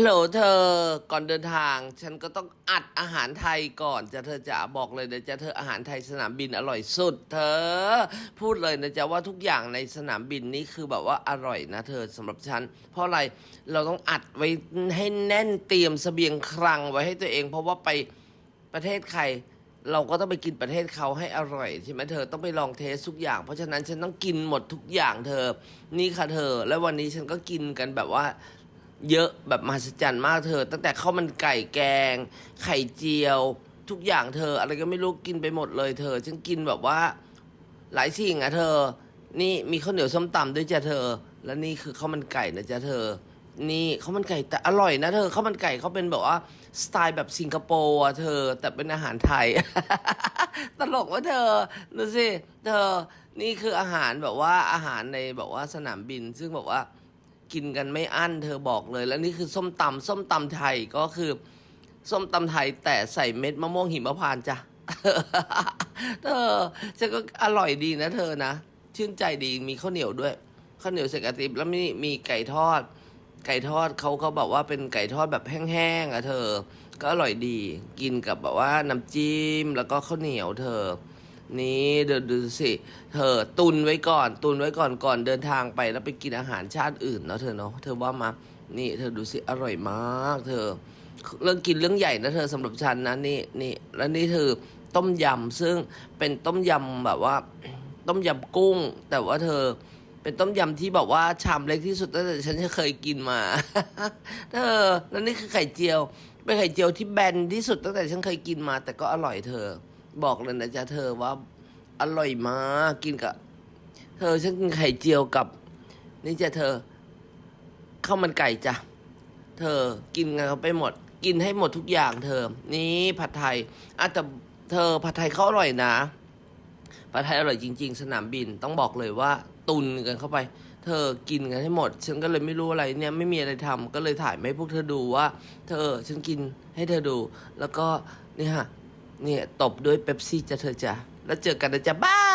ฮัลโหลเธอก่อนเดินทาง ฉันก็ต้องอัดอาหารไทยก่อนจะเธอจะบอกเลยนะจะเธออาหารไทยสนามบินอร่อยสุด เธอ พูดเลยนะจ๊ะว่าทุกอย่างในสนามบินนี่คือแบบว่าอร่อยนะ เธอสำหรับฉันเพราะอะไรเราต้องอัดไว้ให้แน่นเตรียมเสบียงคลังไว้ให้ตัวเอง เพราะว่าไปประเทศใครเราก็ต้องไปกินประเทศเขาให้อร่อยใช่ไหมเธอต้องไปลองเทสทุกอย่าง เพราะฉะนั้นฉันต้องกินหมดทุกอย่างเธอ นี่ค่ะเธอ แล้ววันนี้ฉันก็กินกันแบบว่า เยอะแบบมหัศจรรย์มากเธอ ตั้งแต่ข้าวมันไก่แกง ไข่เจียว ทุกอย่างเธอ อะไรก็ไม่รู้กินไปหมดเลยเธอ ฉันกินแบบว่า หลายสิ่งอะเธอ นี่มีข้าวเหนียวส้มตำด้วยจ้ะเธอ แล้วนี่คือข้าวมันไก่นะจ๊ะเธอ นี่ข้าวมันไก่แต่อร่อยนะเธอข้าวมันไก่เขาเป็นแบบว่าสไตล์แบบสิงคโปร์อะเธอ แต่เป็นอาหารไทย ตลกว่าเธอดูสิเธอนี่คืออาหารแบบว่าอาหารในแบบว่าสนามบิน ซึ่งแบบว่า กินกันไม่อั้นเธอบอกเลย แล้วนี่คือส้มตำส้มตำไทยก็คือ ส้มตำไทยแต่ใส่เม็ดมะม่วงหิมพานต์จ้ะเธอจะก็อร่อยดีนะเธอนะชื่นใจดีมีข้าวเหนียวด้วยข้าวเหนียวใส่กระติบแล้วมีมีไก่ทอด ไก่ทอดเขาเขาบอกว่าเป็นไก่ทอดแบบแห้งๆอะเธอ ก็อร่อยดี กินกับแบบว่าน้ำจิ้มแล้วก็ข้าวเหนียวเธอ นี่เดินดูสิ เธอตุนไว้ก่อน ตุนไว้ก่อนก่อนเดินทางไปแล้วไปกินอาหารชาติอื่นเนาะเธอเนาะเธอว่ามานี่เธอดูสิอร่อยมาก เธอ เรื่องกินเรื่องใหญ่นะเธอสำหรับฉันนะนี่นี่แล้วนี่เธอต้มยำซึ่งเป็นต้มยำแบบว่า ต้มยำกุ้ง แต่ว่าเธอเป็นต้มยำที่แบบว่าชามเล็กที่สุดตั้งแต่ฉันเคยกินมา เธอแล้วนี่คือไข่เจียวเป็นไข่เจียวที่แบนที่สุดตั้งแต่ฉันเคยกินมา แต่ก็อร่อยเธอ บอกเลยนะจ๊ะเธอว่า อร่อยมากกินกับ เธอฉันกินไข่เจียวกับ นี่จ้ะเธอข้าวมันไก่จ้ะเธอกินกันเข้าไปหมด กินให้หมดทุกอย่างเธอ นี่ผัดไทยอะแต่เธอผัดไทยเขาอร่อยนะผัดไทยอร่อยจริง ๆ สนามบินต้องบอกเลยว่า ตุนกันเข้าไป เธอกินกันให้หมด ฉันก็เลยไม่รู้อะไรเนี่ยไม่มีอะไรทำก็เลยถ่ายมาให้พวกเธอดูว่า เธอฉันกินให้เธอดู แล้วก็เนี่ยฮะ เนี่ยตบด้วยเป๊ปซี่จะเธอจ้ะแล้วเจอกันนะจ๊ะบ้า